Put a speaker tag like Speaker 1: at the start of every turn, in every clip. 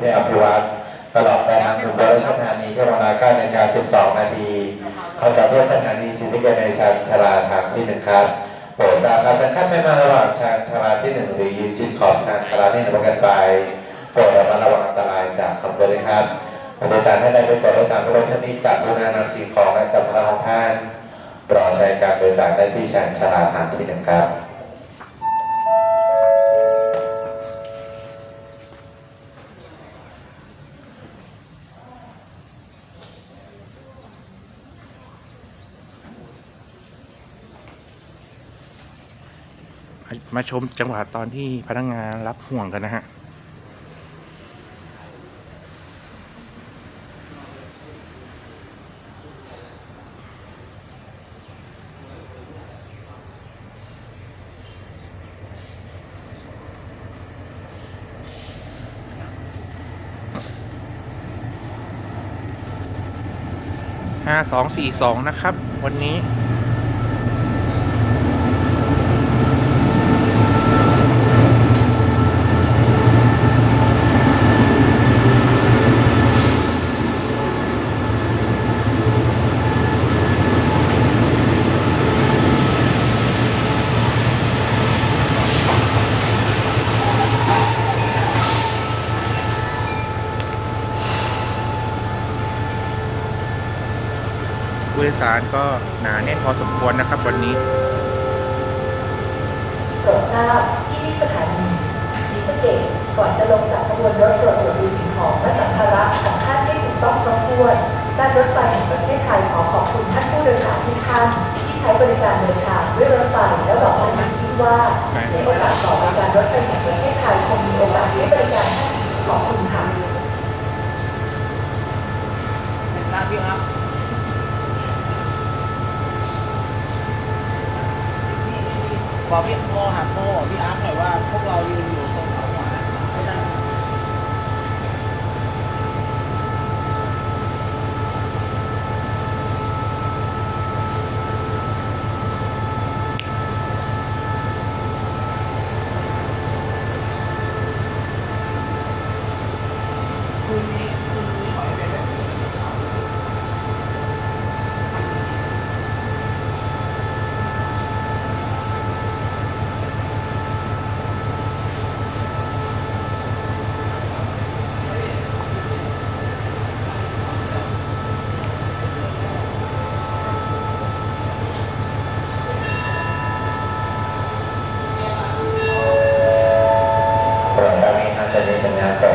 Speaker 1: ได้อภิวัตตลอดไปทางถึงวรสถานีที่เวลนาฬิกา12 นาทีเขาจะร่วมสถานีสิทธิเกในชานชลาทางที่หนึ่งครับโปรดทราบครับท่านไม่มาระหว่างชานชลาที่หนึ่งหรือยืนชิดขอบชานชลาที่หนึ่งประกันไปโปรดระมัดระวังอันตรายจากขบวนเลยครับผู้โดยสารท่านใดเป็นผู้โดยสารรถท่านนี้กลับผู้นำสิ่งของและสัมภาระของท่าน รอใช้การโดยสารได้ที่ชานชาลาทางที่หนึ่งครับ
Speaker 2: มาชมจังหวะตอนที่พนักงานรับห่วงกันนะฮะ ห้าสองสี่สองนะครับ วันนี้ ผู้โดยสารก็หนาแน่นพอสมควรนะครับวันนี้
Speaker 3: โปรดทราบที่นี่สถานีศรีสะเกษก่อนจะลงจากขบวนรถตรวจตรวจดูสิ่งของและสัมภาระของท่านให้ถูกต้องครบถ้วนการรถไฟแห่งประเทศไทยขอขอบคุณท่านผู้โดยสารทุกท่านที่ใช้บริการเดินทางด้วยรถไฟและหวังว่าท่านคิดว่าในโอกาสต่อไปการรถไฟแห่งประเทศไทยคงมีโอกาสให้บริการท่านอีกขอบคุณค่ะ
Speaker 4: ลาพี่ครับนี่นี่นี่ บอกพี่โมหาโมบอกพี่อาร์คหน่อยว่าพวกเรายืนอยู่ตรงเสาหัวนะไม่ได้ คืนนี้คืนนี้ขอให้เป็นแบบนี้ครับ
Speaker 1: โปรดทราบให้ท่านได้สัญญาต่อขบวนเรือทุกขึ้นรถที่ที่จอดได้ในชานชาลาที่หนึ่งก็ต่อสถานีสีตัวแปรจะรับของไทยอย่างยานาลงมอบยกและบุญและเสน่ห์ที่ซึ่งเวลาของเราครับนี่สถานีที่เกี่ย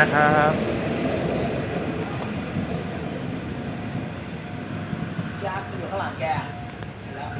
Speaker 1: นะครับ
Speaker 2: ยาอ
Speaker 4: ยู่ข้างหลังแกแล้ว